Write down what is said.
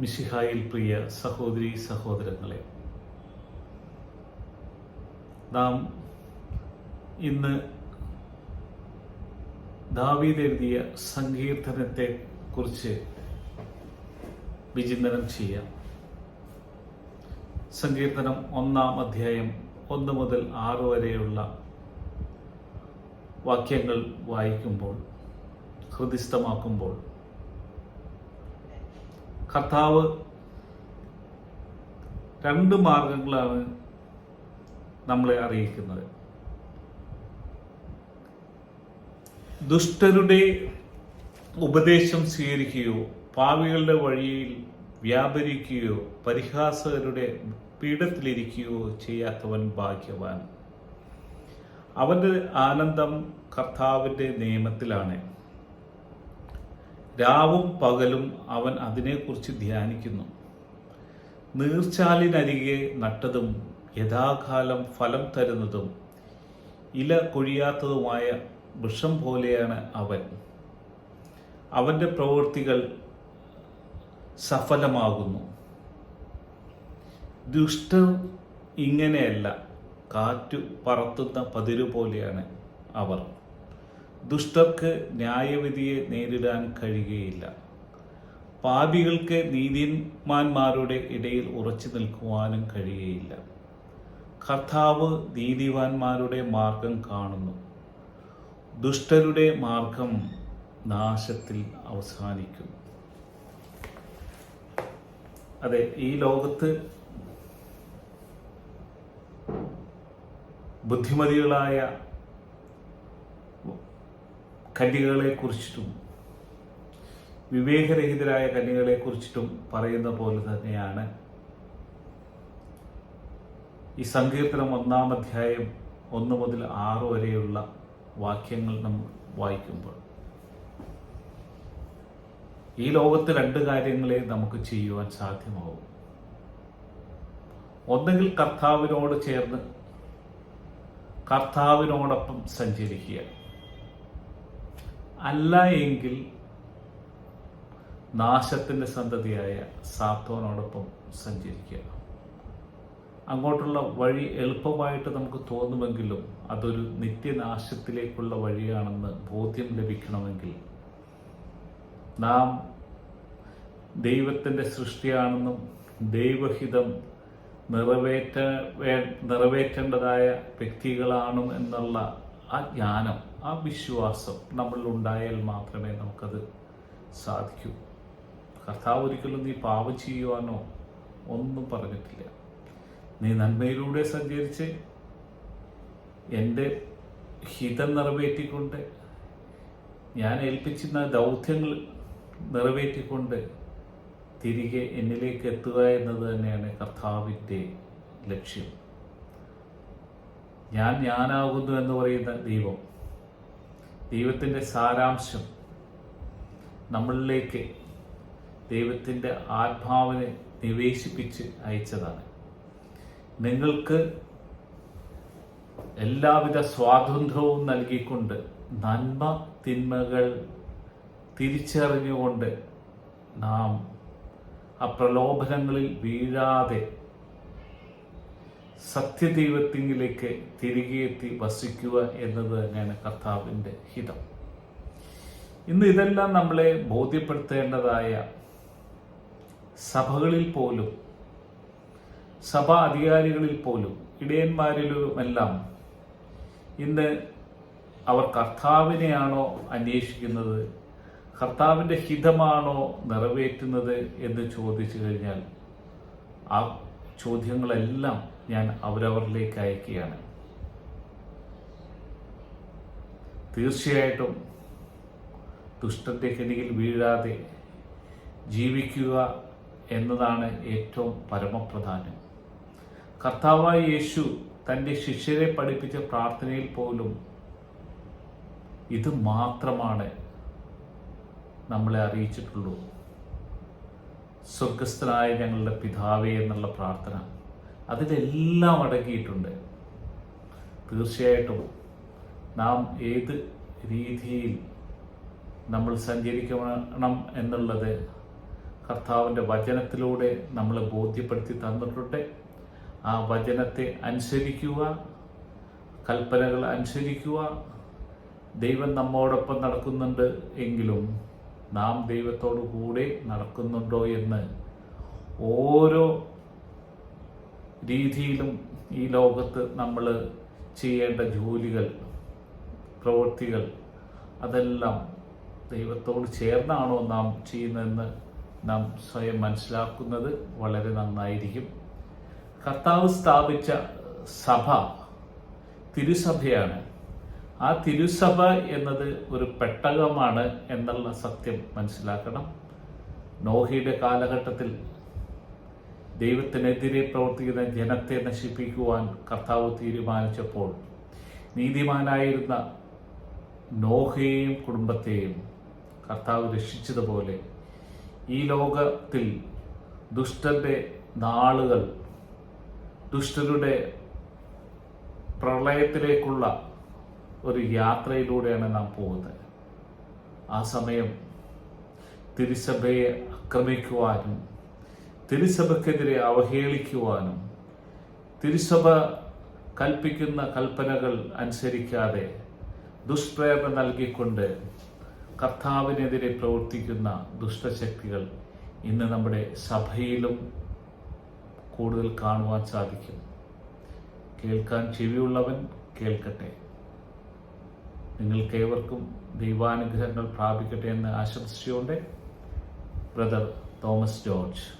മിശിഹായിൽ പ്രിയ സഹോദരി സഹോദരങ്ങളെ നാം ഇന്ന് ദാവീദ് എഴുതിയ സങ്കീർത്തനത്തെ കുറിച്ച് വിചിന്തനം ചെയ്യാം. സങ്കീർത്തനം ഒന്നാം അധ്യായം ഒന്ന് മുതൽ ആറ് വരെയുള്ള വാക്യങ്ങൾ വായിക്കുമ്പോൾ ഹൃദിസ്ഥമാക്കുമ്പോൾ കർത്താവ് രണ്ട് മാർഗങ്ങളാണ് നമ്മളെ അറിയിക്കുന്നത്. ദുഷ്ടരുടെ ഉപദേശം സ്വീകരിക്കുകയോ പാവികളുടെ വഴിയിൽ വ്യാപരിക്കുകയോ പരിഹാസകരുടെ പീഠത്തിലിരിക്കുകയോ ചെയ്യാത്തവൻ ഭാഗ്യവാൻ. അവന്റെ ആനന്ദം കർത്താവിന്റെ നിയമത്തിലാണ്. രാവും പകലും അവൻ അതിനെക്കുറിച്ച് ധ്യാനിക്കുന്നു. നീർച്ചാലിനരികെ നട്ടതും യഥാകാലം ഫലം തരുന്നതും ഇല കൊഴിയാത്തതുമായ വൃക്ഷം പോലെയാണ് അവൻ. അവന്റെ പ്രവൃത്തികൾ സഫലമാകുന്നു. ദുഷ്ടർ ഇങ്ങനെയല്ല കാറ്റു പറത്തുന്ന പതിരു പോലെയാണ് അവർ. ദുഷ്ടർക്ക് ന്യായവിധിയെ നേരിടാൻ കഴിയുകയില്ല. പാപികൾക്ക് നീതിമാന്മാരുടെ ഇടയിൽ ഉറച്ചു നിൽക്കുവാനും കഴിയുകയില്ല. കർത്താവ് നീതിവാന്മാരുടെ മാർഗം കാണുന്നു. ദുഷ്ടരുടെ മാർഗം നാശത്തിൽ അവസാനിക്കും. അതെ ഈ ലോകത്ത് ബുദ്ധിമതികളായ കന്യകളെ കുറിച്ചിട്ടും വിവേകരഹിതരായ കന്യകളെ കുറിച്ചിട്ടും പറയുന്ന പോലെ തന്നെയാണ് ഈ സങ്കീർത്തനം ഒന്നാം അധ്യായം ഒന്ന് മുതൽ ആറ് വരെയുള്ള വാക്യങ്ങൾ നമ്മൾ വായിക്കുമ്പോൾ. ഈ ലോകത്ത് രണ്ട് കാര്യങ്ങളെ നമുക്ക് ചെയ്യുവാൻ സാധ്യമാവും. ഒന്നെങ്കിൽ കർത്താവിനോട് ചേർന്ന് കർത്താവിനോടൊപ്പം സഞ്ചരിക്കുക. അല്ല എങ്കിൽ നാശത്തിന്റെ സന്തതിയായ സാത്തോനോടൊപ്പം സഞ്ചരിക്കുക. അങ്ങോട്ടുള്ള വഴി എളുപ്പമായിട്ട് നമുക്ക് തോന്നുമെങ്കിലും അതൊരു നിത്യനാശത്തിലേക്കുള്ള വഴിയാണെന്ന് ബോധ്യം ലഭിക്കണമെങ്കിൽ നാം ദൈവത്തിന്റെ സൃഷ്ടിയാണെന്നും ദൈവഹിതം നിറവേറ്റ നിറവേറ്റേണ്ടതായ വ്യക്തികളാണ് എന്നുള്ള ആ ജ്ഞാനം ആ വിശ്വാസം നമ്മളിൽ ഉണ്ടായാൽ മാത്രമേ നമുക്കത് സാധിക്കൂ. കർത്താവ് ഒരിക്കലും നീ പാപം ചെയ്യുവാനോ ഒന്നും പറഞ്ഞിട്ടില്ല. നീ നന്മയിലൂടെ സഞ്ചരിച്ച് എന്റെ ഹിതം നിറവേറ്റിക്കൊണ്ട് ഞാൻ ഏൽപ്പിച്ചിരുന്ന ദൗത്യങ്ങൾ നിറവേറ്റിക്കൊണ്ട് തിരികെ എന്നിലേക്ക് എത്തുക എന്നത് തന്നെയാണ് കർത്താവിന്റെ ലക്ഷ്യം. ഞാൻ ഞാനാകുന്നു എന്ന് പറയുന്ന ദൈവം ദൈവത്തിന്റെ സാരാംശം നമ്മളിലേക്ക് ദൈവത്തിന്റെ ആത്മാവിനെ നിവേശിപ്പിച്ച് അയച്ചതാണ്. നിങ്ങൾക്ക് എല്ലാവിധ സ്വാതന്ത്ര്യവും നൽകിക്കൊണ്ട് നന്മ തിന്മകൾ തിരിച്ചറിഞ്ഞുകൊണ്ട് നാം ആ പ്രലോഭനങ്ങളിൽ വീഴാതെ സത്യദൈവത്തിങ്കിലേക്ക് തിരികെ എത്തി വസിക്കുക എന്നത് തന്നെയാണ് കർത്താവിന്റെ ഹിതം. ഇന്ന് ഇതെല്ലാം നമ്മളെ ബോധ്യപ്പെടുത്തേണ്ടതായ സഭകളിൽ പോലും സഭാ അധികാരികളിൽ പോലും ഇടയന്മാരിലുമെല്ലാം ഇന്ന് അവർ കർത്താവിനെയാണോ അന്വേഷിക്കുന്നത് കർത്താവിന്റെ ഹിതമാണോ നിറവേറ്റുന്നത് എന്ന് ചോദിച്ചു കഴിഞ്ഞാൽ ആ ചോദ്യങ്ങളെല്ലാം ഞാൻ അവരവരിലേക്ക് അയക്കുകയാണ്. തീർച്ചയായിട്ടും ദുഷ്ടന്റെ കെണിയിൽ വീഴാതെ ജീവിക്കുക എന്നതാണ് ഏറ്റവും പരമപ്രധാനം. കർത്താവായ യേശു തന്റെ ശിഷ്യരെ പഠിപ്പിച്ച പ്രാർത്ഥനയിൽ പോലും ഇത് മാത്രമാണ് നമ്മളെ അറിയിച്ചിട്ടുള്ളൂ. സ്വർഗസ്ഥനായ ഞങ്ങളുടെ പിതാവേ എന്നുള്ള പ്രാർത്ഥന. അതിലെല്ലാം അടങ്ങിയിട്ടുണ്ട്. തീർച്ചയായിട്ടും നാം ഏത് രീതിയിൽ നമ്മൾ സഞ്ചരിക്കണം എന്നുള്ളത് കർത്താവിന്റെ വചനത്തിലൂടെ നമ്മളെ ബോധ്യപ്പെടുത്തി തന്നിട്ടുണ്ട്. ആ വചനത്തെ അനുസരിക്കുക കൽപ്പനകൾ അനുസരിക്കുക. ദൈവം നമ്മോടൊപ്പം നടക്കുന്നുണ്ട് എങ്കിലും നാം ദൈവത്തോടു കൂടെ നടക്കുന്നുണ്ടോ എന്ന് ഓരോ രീതിയിലും ഈ ലോകത്ത് നമ്മൾ ചെയ്യേണ്ട ജോലികൾ പ്രവൃത്തികൾ അതെല്ലാം ദൈവത്തോട് ചേർന്നാണോ നാം ചെയ്യുന്നതെന്ന് നാം സ്വയം മനസ്സിലാക്കുന്നത് വളരെ നന്നായിരിക്കും. കർത്താവ് സ്ഥാപിച്ച സഭ തിരുസഭയാണ്. ആ തിരുസഭ എന്നത് ഒരു പെട്ടകമാണ് എന്നുള്ള സത്യം മനസ്സിലാക്കണം. നോഹിയുടെ കാലഘട്ടത്തിൽ ദൈവത്തിനെതിരെ പ്രവർത്തിക്കുന്ന ജനത്തെ നശിപ്പിക്കുവാൻ കർത്താവ് തീരുമാനിച്ചപ്പോൾ നീതിമാനായിരുന്ന നോഹയെയും കുടുംബത്തെയും കർത്താവ് രക്ഷിച്ചതുപോലെ ഈ ലോകത്തിൽ ദുഷ്ടന്റെ നാളുകൾ ദുഷ്ടരുടെ പ്രളയത്തിലേക്കുള്ള ഒരു യാത്രയിലൂടെയാണ് നാം പോകുന്നത്. ആ സമയം തിരുസഭയെ ആക്രമിക്കുവാനും തിരുസഭയ്ക്കെതിരെ അവഹേളിക്കുവാനും തിരുസഭ കൽപ്പിക്കുന്ന കൽപ്പനകൾ അനുസരിക്കാതെ ദുഷ്പ്രേരണ നൽകിക്കൊണ്ട് കർത്താവിനെതിരെ പ്രവർത്തിക്കുന്ന ദുഷ്ടശക്തികൾ ഇന്ന് നമ്മുടെ സഭയിലും കൂടുതൽ കാണുവാൻ സാധിക്കും. കേൾക്കാൻ ചെവിയുള്ളവൻ കേൾക്കട്ടെ. നിങ്ങൾക്കേവർക്കും ദൈവാനുഗ്രഹങ്ങൾ പ്രാപിക്കട്ടെ എന്ന് ആശംസിച്ചുകൊണ്ട് ബ്രദർ തോമസ് ജോർജ്.